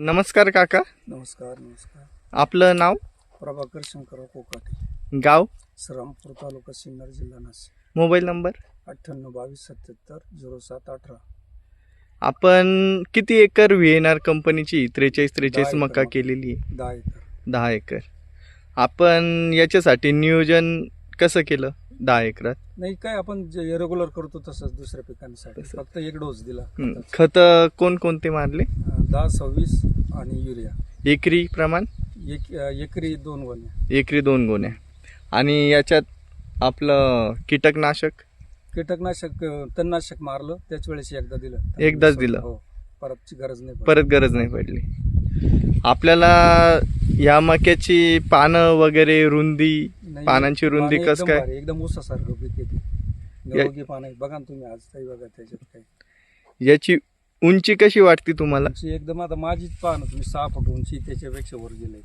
नमस्कार काका. नमस्कार नमस्कार. आपलं नाव? प्रभाकर शंकरराव कोकाटे. गाव? श्रीरामपूर तालुका सिन्नर जिल्हा नाशिक. Mobile number? अठ्ठ्याण्णव बावीस सत्याहत्तर झिरो सात अठरा. आपण किती एकर व्ही एन आर कंपनीची त्रेचाळीस त्रेचाळीस एकर मका मका. केलेली आहे? दहा एकर. दहा एकर. आपण याच्यासाठी नियोजन कसं केलं दहा एकरात? नाही काय आपण जे रेग्युलर करतो तसंच दुसऱ्या पिकांसाठी. तसं. फक्त एक डोस दिला. हं. खताचा. खतं कोणकोणते मारले? अं, दहा सव्वीस आणि युरिया. एकरी प्रमाण? एक एकरी दोन गोण्या. एकरी दोन गोण्या. आणि याच्यात आपलं कीटकनाशक? कीटकनाशक अं, तणनाशक मारलं त्याच वेळेस एकदा दिलं. एकदाच दिलं. हो. परतची गरज नाही. परत गरज नाही पडली. आपल्याला या मक्याची पानं वगैरे रुंदी नाही, पानांची रुंदी पानं कसं एकदम काय? भारी, एकदम ऊसासारखं पीक येते निरोगी पानं. आहेत. बघा ना तुम्ही आज काही बघा त्याच्यात काही याची उंची कशी वाटते तुम्हाला? एकदम आता माझीच पहा ना तुम्ही सहा फूट उंची त्याच्यापेक्षा वर गेले.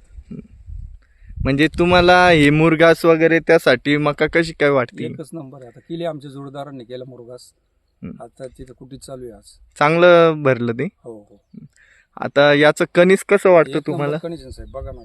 म्हणजे तुम्हाला हे मुरघास वगैरे त्यासाठी मका कशी काय वाटते? एकच नंबर आहे आता. केली आमच्या जोडदारांनी केला मुरगास हम्म. आता तिथं कुठे चालू आहे आज? चांगलं भरलं ते? हो हो. आता याचं कणीस कसं वाटतं तुम्हाला? condition साहेब बघा ना.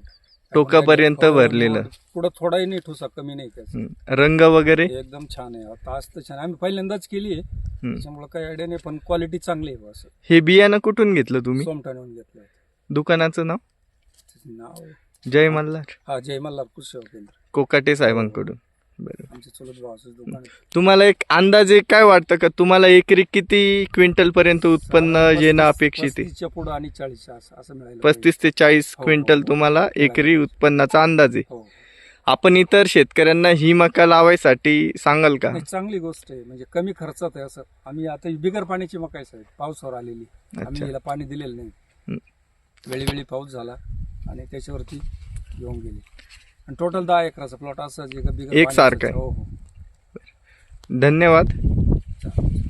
टोकापर्यंत भरलेलं. पुढं थोडाही नाही ठोसा कमी नाही त्याचा. रंग वगैरे? एकदम छान आहे. आता आज तर छान आहे. आम्ही पहिल्यांदाच केली आहे. त्याच्यामुळे काही आयडिया नाही पण क्वालिटी चांगली आहे असं. हे बियाणं कुठून घेतलं तुम्ही? सोमठाण्याहून घेतलं दुकानाचं नाव? त्याचं नाव? जय मल्हार. हा जय मल्हार कृषी केंद्र. कोकाटे साहेबांकडून. बरं. आमच्या चुलत भावाचं दुकान आहे. तुम्हाला एक अंदाजे काय वाटतं का? तुम्हाला एकरी किती क्विंटल पर्यंत उत्पन्न पस्तीस- येणं अपेक्षित आहे? पस्तीसच्या पुढं आणि चाळीसच्या असं असं मिळालं पस्तीस ते चाळीस हो, हो, क्विंटल हो. तुम्हाला एकरी उत्पन्नाचा अंदाज आहे. हो. आपण इतर शेतकऱ्यांना ही मका लावायसाठी सांगाल का? नाही, चांगली गोष्ट आहे. म्हणजे कमी खर्चात आहे असं. आम्ही आता बिगर पाण्याची मका आहे साहेब. पावसावर आलेली. आम्ही अच्छा. हिला पाणी दिलेलं नाही. वेळोवेळी पाऊस झाला आणि त्याच्यावरती येऊन गेली. आणि टोटल दहा एकराचा प्लॉट असा जे का बिगर एकसारखं पाण्याचं- आहे. हो हो. धन्यवाद.